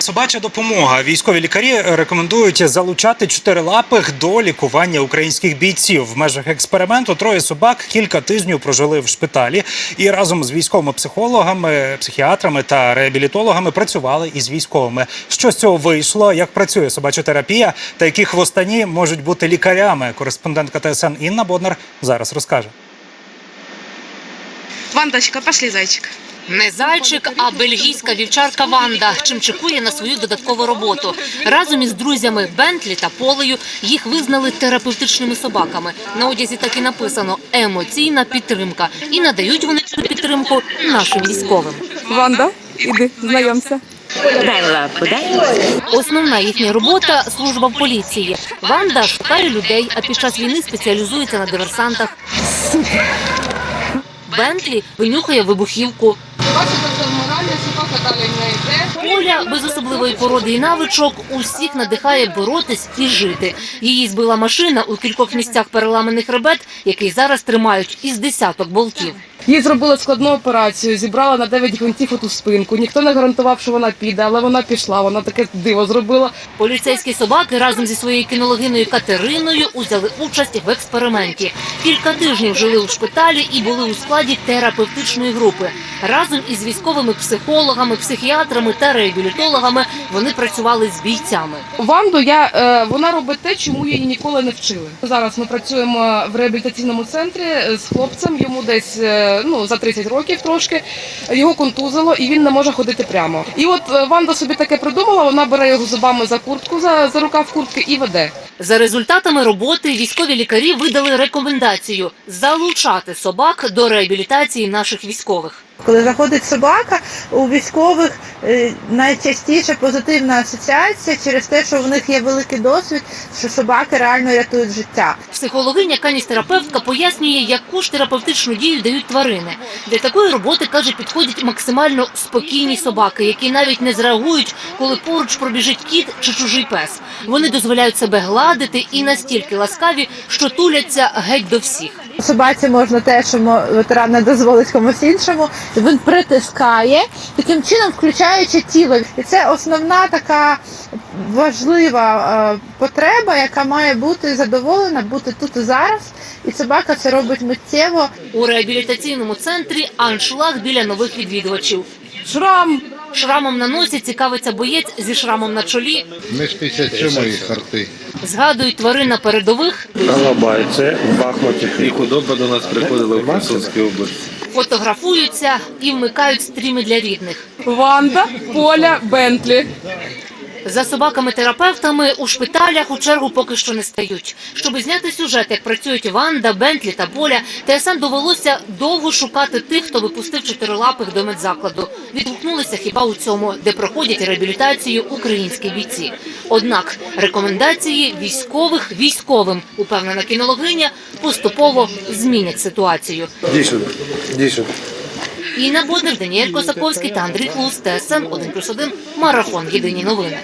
Собача допомога. Військові лікарі рекомендують залучати чотирилапих до лікування українських бійців. В межах експерименту троє собак кілька тижнів прожили в шпиталі і разом з військовими психологами, психіатрами та реабілітологами працювали із військовими. Що з цього вийшло? Як працює собача терапія та які хвостані можуть бути лікарями? Кореспондентка ТСН Інна Боднар зараз розкаже. Вандочка, пошли, зайчик. Не зайчик, а бельгійська вівчарка Ванда чимчикує на свою додаткову роботу. Разом із друзями Бентлі та Полею їх визнали терапевтичними собаками. На одязі так і написано емоційна підтримка. І надають вони цю підтримку нашим військовим. Ванда, іди, знайомся. Дай лапу, дай. Основна їхня робота служба в поліції. Ванда шукає людей, а під час війни спеціалізується на диверсантах. Бентлі винюхає вибухівку. Оля без особливої породи і навичок усіх надихає боротись і жити. Її збила машина у кількох місцях переламаних ребет, який зараз тримають із десяток болтів. Їй зробили складну операцію, зібрала на 9 гвинтів оту спинку. Ніхто не гарантував, що вона піде, але вона пішла. Вона таке диво зробила. Поліцейські собаки разом зі своєю кінологиною Катериною узяли участь в експерименті. Кілька тижнів жили у шпиталі і були у складі терапевтичної групи. Разом із військовими психологами, психіатрами та реабілітологами вони працювали з бійцями. Ванду я е, вона робить те, чому її ніколи не вчили. Зараз ми працюємо в реабілітаційному центрі з хлопцем. Йому десь е, ну за 30 років трошки. Його контузило, і він не може ходити прямо. І от е, Ванда собі таке придумала. Вона бере його зубами за куртку, за, за рукав куртки і веде. За результатами роботи військові лікарі видали рекомендацію залучати собак до реабілітації наших військових. Коли заходить собака, у військових е, найчастіше позитивна асоціація через те, що в них є великий досвід, що собаки реально рятують життя. Психологиня каністерапевтка пояснює, яку ж терапевтичну дію дають тварини. Для такої роботи каже, підходять максимально спокійні собаки, які навіть не зреагують, коли поруч пробіжить кіт чи чужий пес. Вони дозволяють себе гладити і настільки ласкаві, що туляться геть до всіх. Собаці можна те, що ветеран не дозволить комусь іншому. Він притискає, таким чином включаючи тіло. І це основна така важлива е, потреба, яка має бути задоволена, бути тут і зараз. І собака це робить миттєво. У реабілітаційному центрі аншлаг біля нових відвідувачів. Шрам Шрамом на носі цікавиться боєць зі шрамом на чолі. Ми ж 57-ї харти. Згадують тварин на передових, Алабай, це в Бахмуті. І худоба до нас приходила в Херсонській області. фотографуються і вмикають стріми для рідних. Ванда, Поля, Бентлі. За собаками-терапевтами у шпиталях у чергу поки що не стають. Щоб зняти сюжет, як працюють Ванда, Бентлі та Поля, ТСН довелося довго шукати тих, хто випустив чотирилапих до медзакладу. Відгукнулися хіба у цьому, де проходять реабілітацію українські бійці. Однак рекомендації військових військовим, упевнена кінологиня, поступово змінять ситуацію. Іди сюди, Інна Боднер, Даніель Косаковський та Андрій Клус, ТСН 1+,1, Марафон. Єдині новини.